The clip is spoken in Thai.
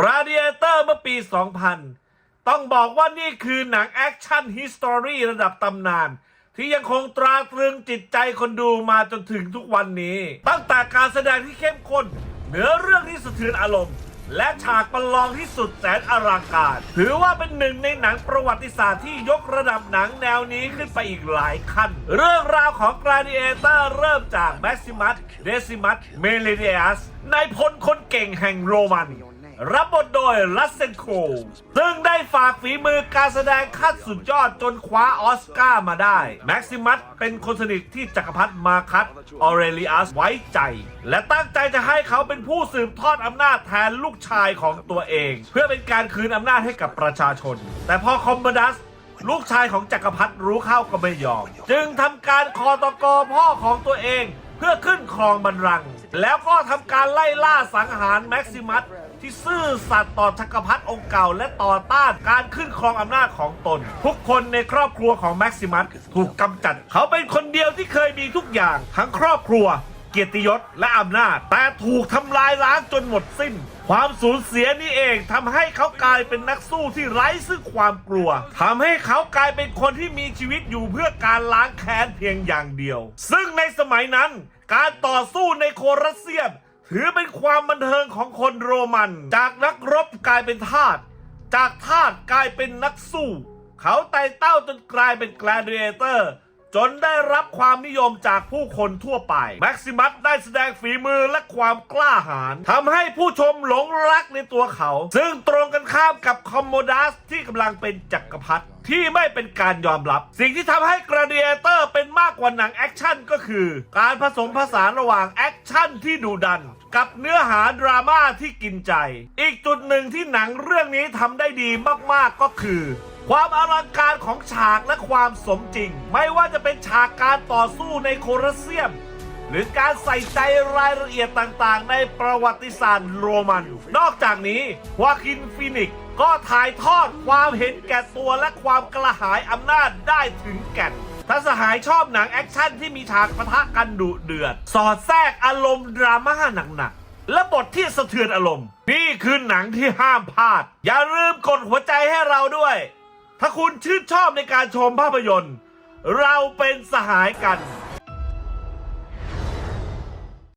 Gladiator เมื่อปี 2000 ต้องบอกว่านี่คือหนังแอคชั่นฮิสตอรีระดับตำนาน ที่ยังคงตราตรึงจิตใจคนดูมาจนถึงทุกวันนี้ ตั้งแต่การแสดงที่เข้มข้นเหนือเรื่องที่สะเทือนอารมณ์ และฉากประลองที่สุดแสนอลังการ ถือว่าเป็นหนึ่งในหนังประวัติศาสตร์ที่ยกระดับหนังแนวนี้ขึ้นไปอีกหลายขั้น เรื่องราวของ Gladiator เริ่มจาก Maximus Decimus Meridius นายพลคนเก่งแห่งโรมัน รับบทโดยรัสเซนโคลซึ่งได้ฝากฝีมือการแสดงขั้นสุดยอดจนคว้าออสการ์มาได้ แม็กซิมัสเป็นคนสนิทที่จักรพรรดิมาคัสออเรเลียสไว้ใจ และตั้งใจจะให้เขาเป็นผู้สืบทอดอำนาจแทนลูกชายของตัวเอง เพื่อเป็นการคืนอำนาจให้กับประชาชน แต่พอคอมบดัสลูกชายของจักรพรรดิรู้เข้าก็ไม่ยอม จึงทำการคอตกอพ่อของตัวเองเพื่อขึ้นครองบัลลังก์แล้วก็ทำการไล่ล่าสังหารแม็กซิมัส ที่ซื่อสัตย์ต่อจักรพรรดิองค์เก่า และต่อต้านการขึ้นครองอำนาจของตน ทุกคนในครอบครัวของแม็กซิมัสถูกกำจัด เขาเป็นคนเดียวที่เคยมีทุกอย่าง ทั้งครอบครัว เกียรติยศและอำนาจ แต่ถูกทำลายล้างจนหมดสิ้น ความสูญเสียนี่เองทำให้เขากลายเป็นนักสู้ที่ไร้ซึ่งความกลัวทำให้เขากลายเป็นคนที่มีชีวิตอยู่เพื่อการล้างแค้นเพียงอย่างเดียว ซึ่งในสมัยนั้น การต่อสู้ในโครัสเซียม ถือเป็นความบันเทิงของคนโรมัน จากนักรบกลายเป็นทาส จากทาสกลายเป็นนักสู้ เขาไต่เต้าจนกลายเป็นแกลเดียเตอร์ จนได้รับความนิยมจากผู้คนทั่วไป แม็กซิมัสได้แสดงฝีมือและความกล้าหาญทำให้ผู้ชมหลงรักในตัวเขา ซึ่งตรงกันข้ามกับคอมโมดัสที่กำลังเป็นจักรพรรดิที่ไม่เป็นการยอมรับ สิ่งที่ทำให้กราเดียเตอร์เป็นมากกว่าหนังแอคชั่นก็คือ การผสมผสานระหว่างแอค ชั่นที่ดุดัน กับเนื้อหาดราม่าที่กินใจ อีกจุดหนึ่งที่หนังเรื่องนี้ทำได้ดีมากๆก็คือ ความอลังการของฉากและความสมจริง ไม่ว่าจะเป็นฉากการต่อสู้ในโคลอสเซียมหรือการใส่ใจรายละเอียดต่างๆ ในประวัติศาสตร์โรมัน นอกจากนี้วาคินฟินิกก็ถ่ายทอดความเห็นแก่ตัวและความกระหายอำนาจได้ถึงแก่น ถ้าสหายชอบหนังแอคชั่นที่มีฉากปะทะกันดุเดือด สอดแทรกอารมณ์ดราม่าหนักๆและบทที่สะเทือนอารมณ์ นี่คือหนังที่ห้ามพลาด อย่าลืมกดหัวใจให้เราด้วย ถ้าคุณชื่นชอบในการชมภาพยนตร์ เราเป็นสหายกัน